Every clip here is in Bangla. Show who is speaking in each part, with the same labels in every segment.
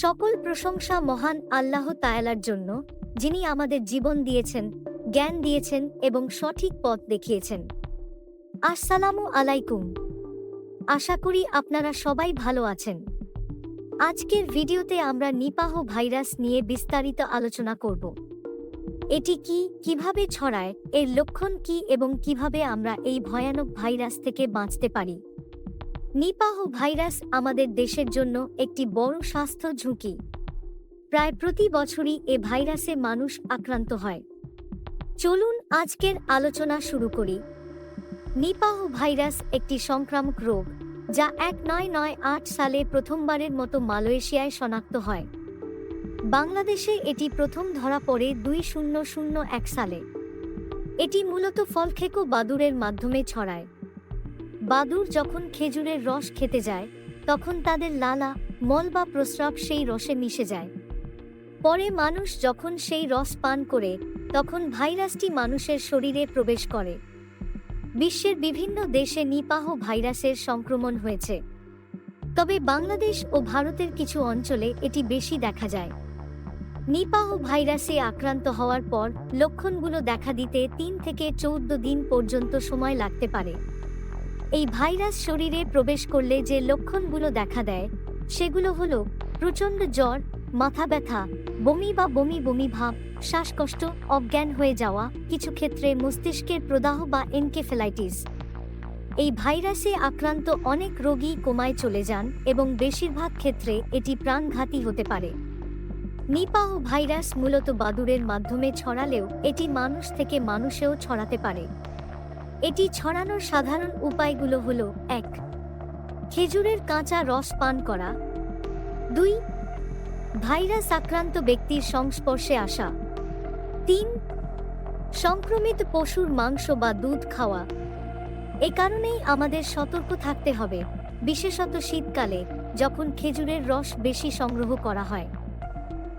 Speaker 1: সকল প্রশংসা মহান আল্লাহ তায়ালার জন্য, যিনি আমাদের জীবন দিয়েছেন, জ্ঞান দিয়েছেন এবং সঠিক পথ দেখিয়েছেন। আসসালামু আলাইকুম। আশা করি আপনারা সবাই ভালো আছেন। আজকের ভিডিওতে আমরা নিপাহ ভাইরাস নিয়ে বিস্তারিত আলোচনা করব। এটি কি, কীভাবে ছড়ায়, এর লক্ষণ কি এবং কীভাবে আমরা এই ভয়ানক ভাইরাস থেকে বাঁচতে পারি? নিপাহ ভাইরাস আমাদের দেশের জন্য একটি বড় স্বাস্থ্য ঝুঁকি। প্রায় প্রতি বছরই এ ভাইরাসে মানুষ আক্রান্ত হয়। চলুন আজকের আলোচনা শুরু করি। নিপাহ ভাইরাস একটি সংক্রামক রোগ, যা এক নয় নয় আট সালে প্রথমবারের মতো মালয়েশিয়ায় শনাক্ত হয়। বাংলাদেশে এটি প্রথম ধরা পড়ে দুই শূন্য শূন্য এক সালে। এটি মূলত ফলখেকো বাদুরের মাধ্যমে ছড়ায়। বাদুর যখন খেজুরের রস খেতে যায়, তখন তাদের লালা, মল বা প্রস্রাব সেই রসে মিশে যায়। পরে মানুষ যখন সেই রস পান করে, তখন ভাইরাসটি মানুষের শরীরে প্রবেশ করে। বিশ্বের বিভিন্ন দেশে নিপাহ ভাইরাসের সংক্রমণ হয়েছে। তবে বাংলাদেশ ও ভারতের কিছু অঞ্চলে এটি বেশি দেখা যায়। নিপাহ ভাইরাসে আক্রান্ত হওয়ার পর লক্ষণগুলো দেখা দিতে তিন থেকে চৌদ্দ দিন পর্যন্ত সময় লাগতে পারে। এই ভাইরাস শরীরে প্রবেশ করলে যে লক্ষণগুলো দেখা দেয়, সেগুলো হলো প্রচণ্ড জ্বর, মাথা ব্যথা, বমি বা বমি বমি ভাব, শ্বাসকষ্ট, অজ্ঞান হয়ে যাওয়া, কিছু ক্ষেত্রে মস্তিষ্কের প্রদাহ বা এনকেফেলাইটিস। এই ভাইরাসে আক্রান্ত অনেক রোগী কোমায় চলে যান এবং বেশিরভাগ ক্ষেত্রে এটি প্রাণঘাতী হতে পারে। নিপাহ ভাইরাস মূলত বাদুরের মাধ্যমে ছড়ালেও এটি মানুষ থেকে মানুষেও ছড়াতে পারে। এটি ছড়ানোর সাধারণ উপায়গুলো হল এক, খেজুরের কাঁচা রস পান করা। দুই, ভাইরাস আক্রান্ত ব্যক্তির সংস্পর্শে আসা। তিন, সংক্রমিত পশুর মাংস বা দুধ খাওয়া। এ কারণেই আমাদের সতর্ক থাকতে হবে, বিশেষত শীতকালে, যখন খেজুরের রস বেশি সংগ্রহ করা হয়।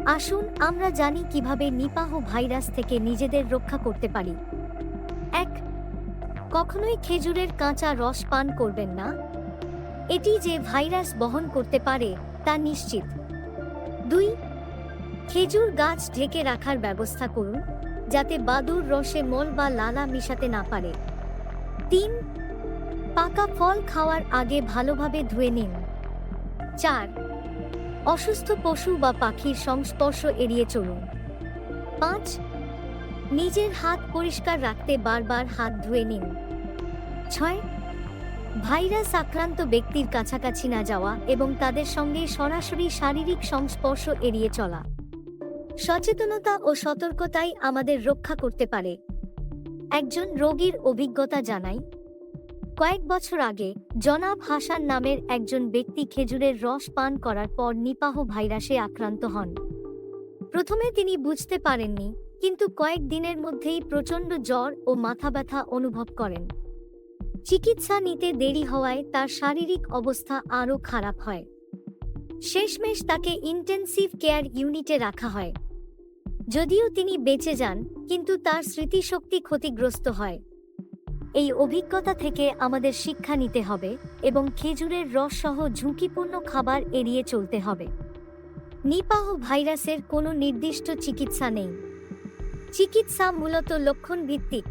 Speaker 1: আসুন আমরা জানি কীভাবে নিপাহ ভাইরাস থেকে নিজেদের রক্ষা করতে পারি। কখনোই খেজুরের কাঁচা রস পান করবেন না। এটি যে ভাইরাস বহন করতে পারে, তা নিশ্চিত। দুই, খেজুর গাছ ঢেকে রাখার ব্যবস্থা করুন, যাতে বাদুর রসে মল বা লালা মিশাতে না পারে। তিন, পাকা ফল খাওয়ার আগে ভালোভাবে ধুয়ে নিন। চার, অসুস্থ পশু বা পাখির সংস্পর্শ এড়িয়ে চলুন। পাঁচ নিজের হাত পরিষ্কার রাখতে বারবার হাত ধুয়ে নিন। ছয়, ভাইরাস আক্রান্ত ব্যক্তির কাছাকাছি না যাওয়া এবং তাদের সঙ্গে সরাসরি শারীরিক সংস্পর্শ এড়িয়ে চলা। সচেতনতা ও সতর্কতাই আমাদের রক্ষা করতে পারে। একজন রোগীর অভিজ্ঞতা জানাই, কয়েক বছর আগে জনাব হাসান নামের একজন ব্যক্তি খেজুরের রস পান করার পর নিপাহ ভাইরাসে আক্রান্ত হন। প্রথমে তিনি বুঝতে পারেননি কিন্তু কয়েক দিনের মধ্যেই প্রচণ্ড জ্বর ও মাথা ব্যথা অনুভব করেন। চিকিৎসা নিতে দেরি হওয়ায় তার শারীরিক অবস্থা আরও খারাপ হয়। শেষমেশ তাকে ইন্টেন্সিভ কেয়ার ইউনিটে রাখা হয়। যদিও তিনি বেঁচে যান, কিন্তু তার স্মৃতিশক্তি ক্ষতিগ্রস্ত হয়। এই অভিজ্ঞতা থেকে আমাদের শিক্ষা নিতে হবে এবং খেজুরের রস সহ ঝুঁকিপূর্ণ খাবার এড়িয়ে চলতে হবে। নিপাহ ভাইরাসের কোনো নির্দিষ্ট চিকিৎসা নেই। চিকিৎসা মূলত লক্ষণ ভিত্তিক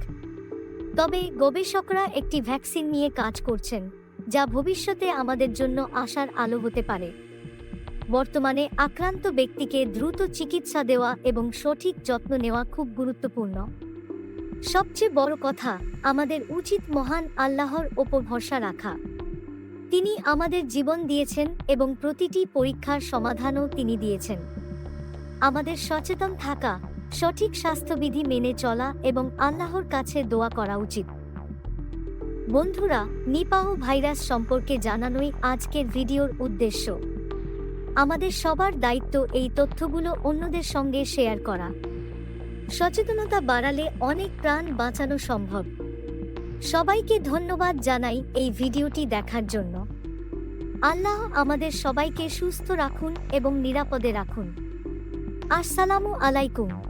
Speaker 1: তবে গবেষকরা একটি ভ্যাকসিন নিয়ে কাজ করছেন, যা ভবিষ্যতে আমাদের জন্য আশার আলো হতে পারে। বর্তমানে আক্রান্ত ব্যক্তিকে দ্রুত চিকিৎসা দেওয়া এবং সঠিক যত্ন নেওয়া খুব গুরুত্বপূর্ণ। সবচেয়ে বড় কথা, আমাদের উচিত মহান আল্লাহর ওপর ভরসা রাখা। তিনি আমাদের জীবন দিয়েছেন এবং প্রতিটি পরীক্ষার সমাধানও তিনি দিয়েছেন। আমাদের সচেতন থাকা সঠিক স্বাস্থ্যবিধি মেনে চলা এবং আল্লাহর কাছে দোয়া করা উচিত। বন্ধুরা, নিপাহ ভাইরাস সম্পর্কে জানানোই আজকের ভিডিওর উদ্দেশ্য। আমাদের সবার দায়িত্ব এই তথ্যগুলো অন্যদের সঙ্গে শেয়ার করা। সচেতনতা বাড়ালে অনেক প্রাণ বাঁচানো সম্ভব। সবাইকে ধন্যবাদ জানাই এই ভিডিওটি দেখার জন্য। আল্লাহ আমাদের সবাইকে সুস্থ রাখুন এবং নিরাপদে রাখুন। আসসালামু আলাইকুম।